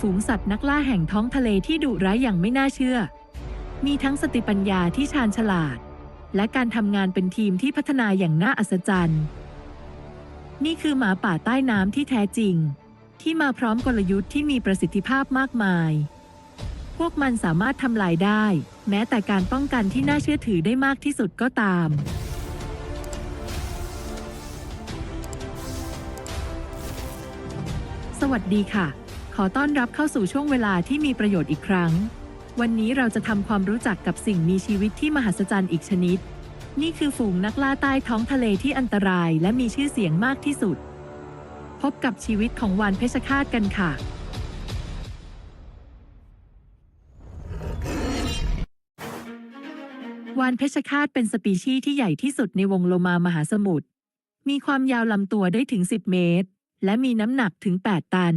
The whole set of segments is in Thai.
ฝูงสัตว์นักล่าแห่งท้องทะเลที่ดุร้ายอย่างไม่น่าเชื่อ มีทั้งสติปัญญาที่ชาญฉลาด และการทำงานเป็นทีมที่พัฒนาอย่างน่าอัศจรรย์ นี่คือหมาป่าใต้น้ำที่แท้จริง ที่มาพร้อมกลยุทธ์ที่มีประสิทธิภาพมากมาย พวกมันสามารถทำลายได้ แม้แต่การป้องกันที่น่าเชื่อถือได้มากที่สุดก็ตาม สวัสดีค่ะ ขอต้อนรับเข้าสู่ช่วงเวลาที่มีประโยชน์อีกครั้ง วันนี้เราจะทำความรู้จักกับสิ่งมีชีวิตที่มหัศจรรย์อีกชนิด นี่คือฝูงนักล่าใต้ท้องทะเลที่อันตรายและมีชื่อเสียงมากที่สุด พบกับชีวิตของวานเพชรฆาตกันค่ะานเพชรฆาตเป็นสปีชีส์ที่ใหญ่ที่สุดในวงโลมามหาสมุทร มีความยาวลำตัวได้ถึง 10 เมตร และมีน้ำหนักถึง 8 ตัน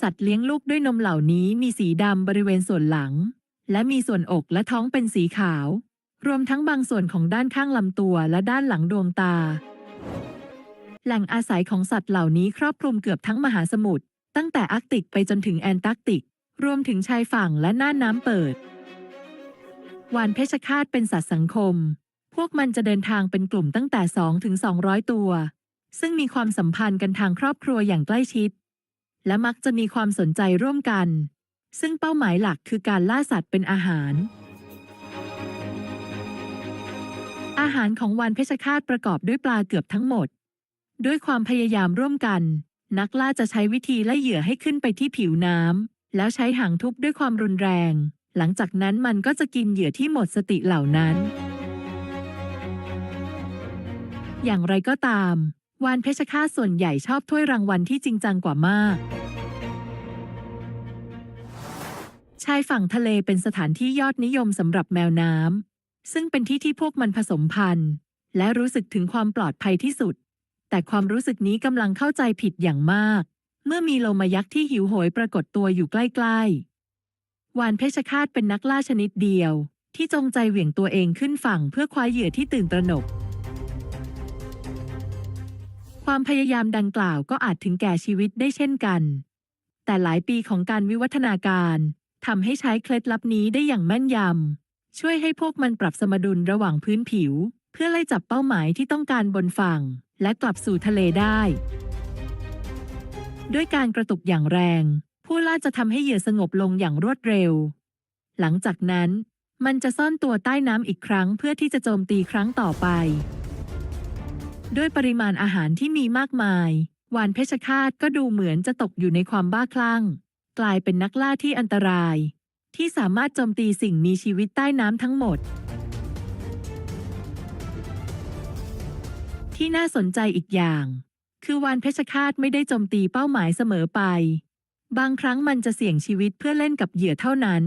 สัตว์เลี้ยงลูกด้วยนมเหล่านี้มีสีดำบริเวณส่วนหลัง และมีส่วนอกและท้องเป็นสีขาว รวมทั้งบางส่วนของด้านข้างลำตัวและด้านหลังดวงตา แหล่งอาศัยของสัตว์เหล่านี้ครอบคลุมเกือบทั้งมหาสมุทรตั้งแต่อาร์กติกไปจนถึงแอนตาร์กติก รวมถึงชายฝั่งและน่านน้ำเปิด วานเพชรฆาตเป็นสัตว์สังคม พวกมันจะเดินทางเป็นกลุ่มตั้งแต่ 2 ถึง 200 ตัว ซึ่งมีความสัมพันธ์กันทางครอบครัวอย่างใกล้ชิด และมักจะมีความสนใจร่วมกัน ซึ่งเป้าหมายหลักคือการล่าสัตว์เป็นอาหาร อาหารของวานเพชรฆาตประกอบด้วยปลาเกือบทั้งหมด ด้วยความพยายามร่วมกัน นักล่าจะใช้วิธีไล่เหยื่อให้ขึ้นไปที่ผิวน้ำแล้วใช้หางทุบด้วยความรุนแรง หลังจากนั้นมันก็จะกินเหยื่อที่หมดสติเหล่านั้น อย่างไรก็ตาม วานเพชรฆาตส่วนใหญ่ชอบถ้วยรางวัลที่จริงจังกว่ามาก ชายฝั่งทะเลเป็นสถานที่ยอดนิยมสำหรับแมวน้ำ ซึ่งเป็นที่ที่พวกมันผสมพันธุ์ และรู้สึกถึงความปลอดภัยที่สุด แต่ความรู้สึกนี้กำลังเข้าใจผิดอย่างมาก เมื่อมีโลมายักษ์ที่หิวโหยปรากฏตัวอยู่ใกล้ ๆ วานเพชรฆาตเป็นนักล่าชนิดเดียว ที่จงใจเหวี่ยงตัวเองขึ้นฝั่งเพื่อคว้าเหยื่อที่ตื่นตระหนก ความพยายามดังกล่าวก็อาจถึงแก่ชีวิตได้เช่นกัน แต่หลายปีของการวิวัฒนาการทำให้ใช้เคล็ดลับนี้ได้อย่างแม่นยำ ช่วยให้พวกมันปรับสมดุลระหว่างพื้นผิว เพื่อไล่จับเป้าหมายที่ต้องการบนฝั่ง และกลับสู่ทะเลได้ ด้วยการกระตุกอย่างแรง ผู้ล่าจะทำให้เหยื่อสงบลงอย่างรวดเร็ว หลังจากนั้น มันจะซ่อนตัวใต้น้ำอีกครั้งเพื่อที่จะโจมตีครั้งต่อไป ด้วยปริมาณอาหารที่มีมากมายวานเพชรฆาตก็ดูเหมือนจะตกอยู่ในความบ้าคลั่ง กลายเป็นนักล่าที่อันตราย ที่สามารถโจมตีสิ่งมีชีวิตใต้น้ำทั้งหมด ที่น่าสนใจอีกอย่าง คือวานเพชรฆาตไม่ได้โจมตีเป้าหมายเสมอไป บางครั้งมันจะเสี่ยงชีวิตเพื่อเล่นกับเหยื่อเท่านั้น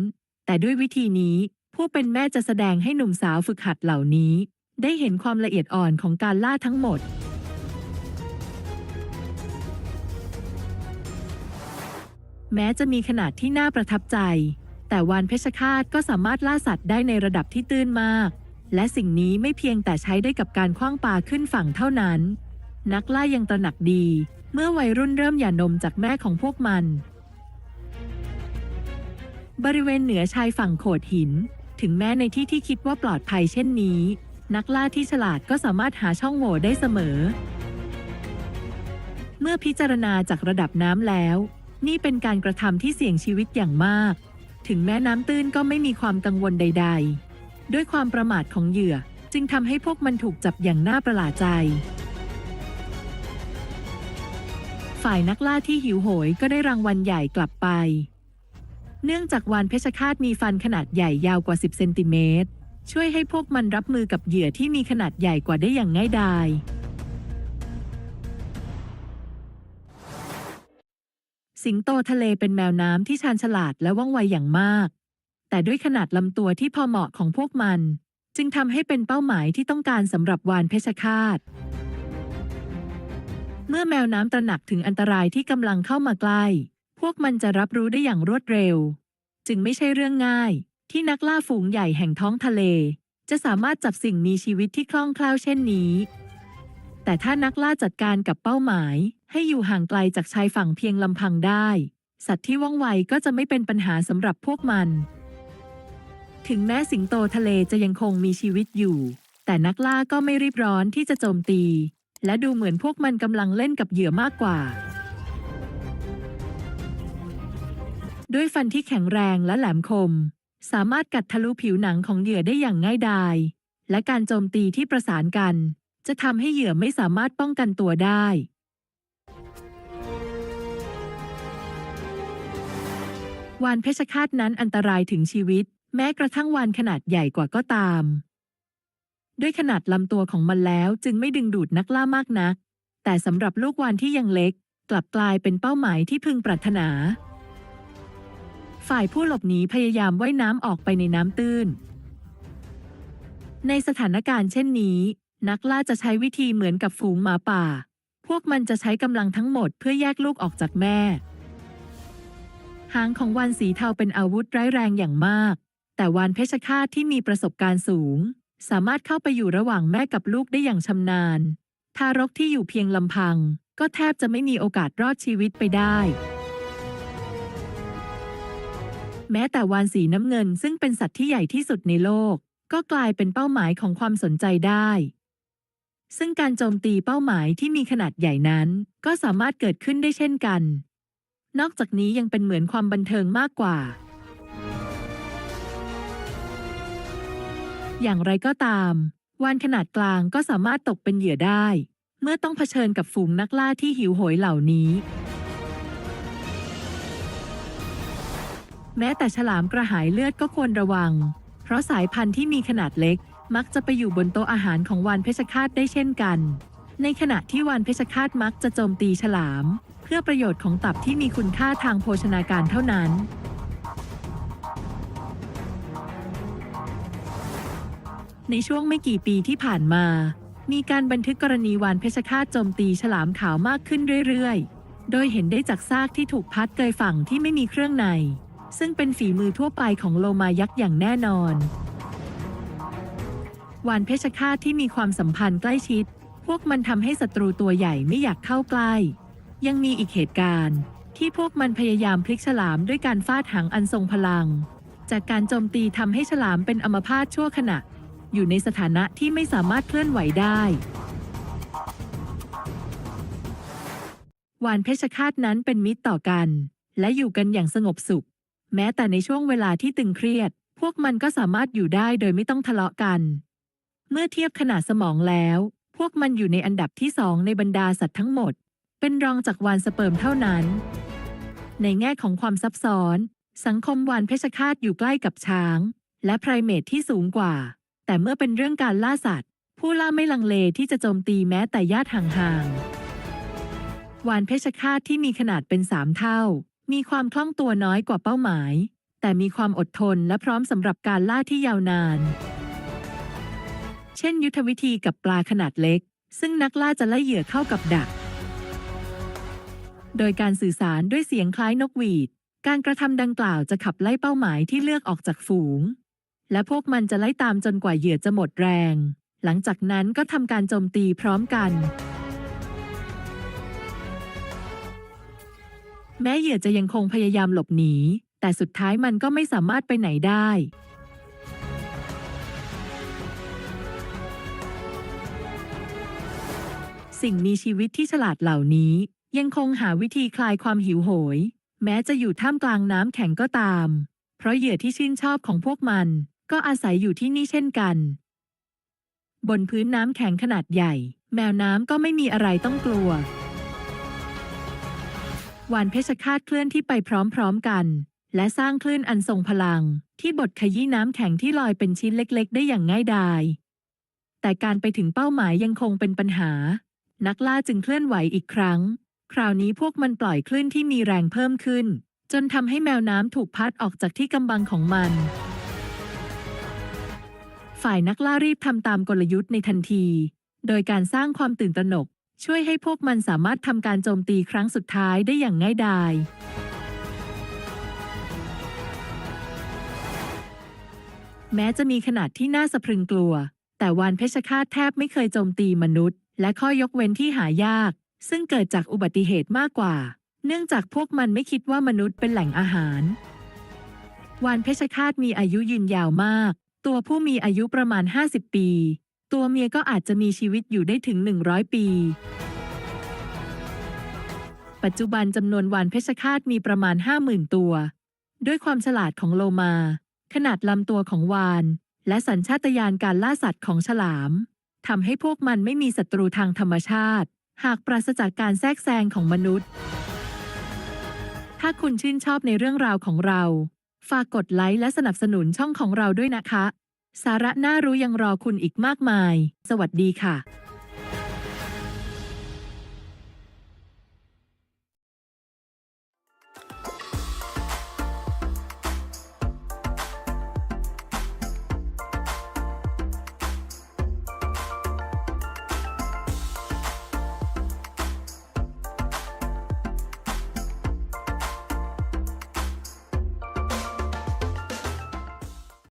แต่ด้วยวิธีนี้ ผู้เป็นแม่จะแสดงให้หนุ่มสาวฝึกหัดเหล่านี้ ได้เห็นความละเอียดอ่อนของการล่าทั้งหมด แม้จะมีขนาดที่น่าประทับใจ แต่วานเพชรฆาตก็สามารถล่าสัตว์ได้ในระดับที่ตื้นมาก และสิ่งนี้ไม่เพียงแต่ใช้ได้กับการคว้างปลาขึ้นฝั่งเท่านั้น นักล่ายังตระหนักดี เมื่อวัยรุ่นเริ่มหย่านมจากแม่ของพวกมัน บริเวณเหนือชายฝั่งโขดหิน ถึงแม้ในที่ที่คิดว่าปลอดภัยเช่นนี้ นักล่าที่ฉลาดก็สามารถหาช่องโหว่ได้เสมอ เมื่อพิจารณาจากระดับน้ำแล้ว นี่เป็นการกระทำที่เสี่ยงชีวิตอย่างมาก ถึงแม้น้ำตื้นก็ไม่มีความกังวลใด ๆ ด้วยความประมาทของเหยื่อ จึงทำให้พวกมันถูกจับอย่างน่าประหลาดใจ ฝ่ายนักล่าที่หิวโหยก็ได้รางวัลใหญ่กลับไป เนื่องจากวานเพชรฆาตมีฟันขนาดใหญ่ยาวกว่า 10 เซนติเมตร ช่วยให้พวกมันรับมือกับเหยื่อที่มีขนาดใหญ่กว่าได้อย่างง่ายดาย สิงโตทะเลเป็นแมวน้ำที่ชาญฉลาดและว่องไวอย่างมาก แต่ด้วยขนาดลำตัวที่พอเหมาะของพวกมัน จึงทำให้เป็นเป้าหมายที่ต้องการสำหรับวานเพชรฆาต เมื่อแมวน้ำตระหนักถึงอันตรายที่กำลังเข้ามาใกล้ พวกมันจะรับรู้ได้อย่างรวดเร็ว จึงไม่ใช่เรื่องง่าย ที่นักล่าฝูงใหญ่แห่งท้องทะเล จะสามารถจับสิ่งมีชีวิตที่คล่องแคล่วเช่นนี้ แต่ถ้านักล่าจัดการกับเป้าหมาย ให้อยู่ห่างไกลจากชายฝั่งเพียงลำพังได้ สัตว์ที่ว่องไวก็จะไม่เป็นปัญหาสำหรับพวกมัน ถึงแม้สิงโตทะเลจะยังคงมีชีวิตอยู่ แต่นักล่าก็ไม่รีบร้อนที่จะโจมตี และดูเหมือนพวกมันกำลังเล่นกับเหยื่อมากกว่า ด้วยฟันที่แข็งแรงและแหลมคม สามารถกัดทะลุผิวหนังของเหยื่อได้อย่างง่ายดาย และการโจมตีที่ประสานกัน จะทำให้เหยื่อไม่สามารถป้องกันตัวได้ วานเพชฌฆาตนั้นอันตรายถึงชีวิต แม้กระทั่งวานขนาดใหญ่กว่าก็ตาม ด้วยขนาดลำตัวของมันแล้วจึงไม่ดึงดูดนักล่ามากนัก แต่สำหรับลูกวานที่ยังเล็ก กลับกลายเป็นเป้าหมายที่พึงปรารถนา ฝ่ายผู้หลบหนีพยายามว่ายน้ำออกไปในน้ำตื้น ในสถานการณ์เช่นนี้ นักล่าจะใช้วิธีเหมือนกับฝูงหมาป่า พวกมันจะใช้กำลังทั้งหมดเพื่อแยกลูกออกจากแม่ หางของวานสีเทาเป็นอาวุธร้ายแรงอย่างมาก แต่วานเพชฌฆาตที่มีประสบการณ์สูง สามารถเข้าไปอยู่ระหว่างแม่กับลูกได้อย่างชำนาญ ทารกที่อยู่เพียงลำพัง ก็แทบจะไม่มีโอกาสรอดชีวิตไปได้ แม้แต่วานสีน้ำเงินซึ่งเป็นสัตว์ที่ใหญ่ที่สุดในโลก ก็กลายเป็นเป้าหมายของความสนใจได้ ซึ่งการโจมตีเป้าหมายที่มีขนาดใหญ่นั้น ก็สามารถเกิดขึ้นได้เช่นกัน นอกจากนี้ยังเป็นเหมือนความบันเทิงมากกว่า อย่างไรก็ตามวานขนาดกลางก็สามารถตกเป็นเหยื่อได้ เมื่อต้องเผชิญกับฝูงนักล่าที่หิวโหยเหล่านี้ แม้แต่ฉลามกระหายเลือดก็ควรระวัง เพราะสายพันธุ์ที่มีขนาดเล็ก มักจะไปอยู่บนโต๊ะอาหารของวานเพชฌฆาตได้เช่นกัน ในขณะที่วานเพชฌฆาตมักจะโจมตีฉลาม เพื่อประโยชน์ของตับที่มีคุณค่าทางโภชนาการเท่านั้น ในช่วงไม่กี่ปีที่ผ่านมา มีการบันทึกกรณีวานเพชฌฆาตโจมตีฉลามขาวมากขึ้นเรื่อยๆ โดยเห็นได้จากซากที่ถูกพัดเกยฝั่งที่ไม่มีเครื่องใน ซึ่งเป็นฝีมือทั่วไปของโลมายักษ์อย่างแน่นอน วานเพชฌฆาตที่มีความสัมพันธ์ใกล้ชิด พวกมันทำให้ศัตรูตัวใหญ่ไม่อยากเข้าใกล้ ยังมีอีกเหตุการณ์ ที่พวกมันพยายามพลิกฉลามด้วยการฟาดหางอันทรงพลัง จากการโจมตีทำให้ฉลามเป็นอัมพาตชั่วขณะ อยู่ในสถานะที่ไม่สามารถเคลื่อนไหวได้วานเพชฌฆาตนั้นเป็นมิตรต่อกัน และอยู่กันอย่างสงบสุข แม้แต่ในช่วงเวลาที่ตึงเครียด พวกมันก็สามารถอยู่ได้โดยไม่ต้องทะเลาะกัน เมื่อเทียบขนาดสมองแล้ว พวกมันอยู่ในอันดับที่สองในบรรดาสัตว์ทั้งหมด เป็นรองจากวานสเปิร์มเท่านั้น ในแง่ของความซับซ้อน สังคมวานเพชฌฆาตอยู่ใกล้กับช้าง และไพรเมทที่สูงกว่า แต่เมื่อเป็นเรื่องการล่าสัตว์ ผู้ล่าไม่ลังเลที่จะโจมตีแม้แต่ญาติห่างๆ วานเพชฌฆาตที่มีขนาดเป็นสามเท่า มีความคล่องตัวน้อยกว่าเป้าหมาย แต่มีความอดทนและพร้อมสำหรับการล่าที่ยาวนาน เช่น ยุทธวิธีกับปลาขนาดเล็ก ซึ่งนักล่าจะไล่เหยื่อเข้ากับดัก โดยการสื่อสารด้วยเสียงคล้ายนกหวีด การกระทำดังกล่าวจะขับไล่เป้าหมายที่เลือกออกจากฝูง และพวกมันจะไล่ตามจนกว่าเหยื่อจะหมดแรง หลังจากนั้นก็ทำการโจมตีพร้อมกัน แม้เหยื่อจะยังคงพยายามหลบหนี แต่สุดท้ายมันก็ไม่สามารถไปไหนได้ สิ่งมีชีวิตที่ฉลาดเหล่านี้ ยังคงหาวิธีคลายความหิวโหย แม้จะอยู่ท่ามกลางน้ำแข็งก็ตาม เพราะเหยื่อที่ชื่นชอบของพวกมัน ก็อาศัยอยู่ที่นี่เช่นกัน บนพื้นน้ำแข็งขนาดใหญ่ แมวน้ำก็ไม่มีอะไรต้องกลัว วานเพชฌฆาตเคลื่อนที่ไปพร้อมๆกัน และสร้างคลื่นอันทรงพลัง ที่บดขยี้น้ำแข็งที่ลอยเป็นชิ้นเล็ก ๆ ได้อย่างง่ายดายแต่การไปถึงเป้าหมายยังคงเป็นปัญหา นักล่าจึงเคลื่อนไหวอีกครั้ง คราวนี้พวกมันปล่อยคลื่นที่มีแรงเพิ่มขึ้น จนทำให้แมวน้ำถูกพัดออกจากที่กำบังของมัน ฝ่ายนักล่ารีบทำตามกลยุทธ์ในทันที โดยการสร้างความตื่นตระหนก ช่วยให้พวกมันสามารถทำการโจมตีครั้งสุดท้ายได้อย่างง่ายดาย แม้จะมีขนาดที่น่าสะพรึงกลัว แต่วานเพชฌฆาตแทบไม่เคยโจมตีมนุษย์ และข้อยกเว้นที่หายาก ซึ่งเกิดจากอุบัติเหตุมากกว่า เนื่องจากพวกมันไม่คิดว่ามนุษย์เป็นแหล่งอาหารวานเพชฌฆาตมีอายุยืนยาวมาก ตัวผู้มีอายุประมาณ 50 ปี ตัวเมียก็อาจจะมีชีวิตอยู่ได้ถึง 100 ปี ปัจจุบันจำนวนวานเพชฌฆาตมีประมาณ 50,000 ตัว ด้วยความฉลาดของโลมา ขนาดลำตัวของวาน และสัญชาตญาณการล่าสัตว์ของฉลามทำให้พวกมันไม่มีศัตรูทางธรรมชาติ หากปราศจากการแทรกแซงของมนุษย์ ถ้าคุณชื่นชอบในเรื่องราวของเรา ฝากกดไลค์และสนับสนุนช่องของเราด้วยนะคะ สาระน่ารู้ยังรอคุณอีกมากมาย สวัสดีค่ะ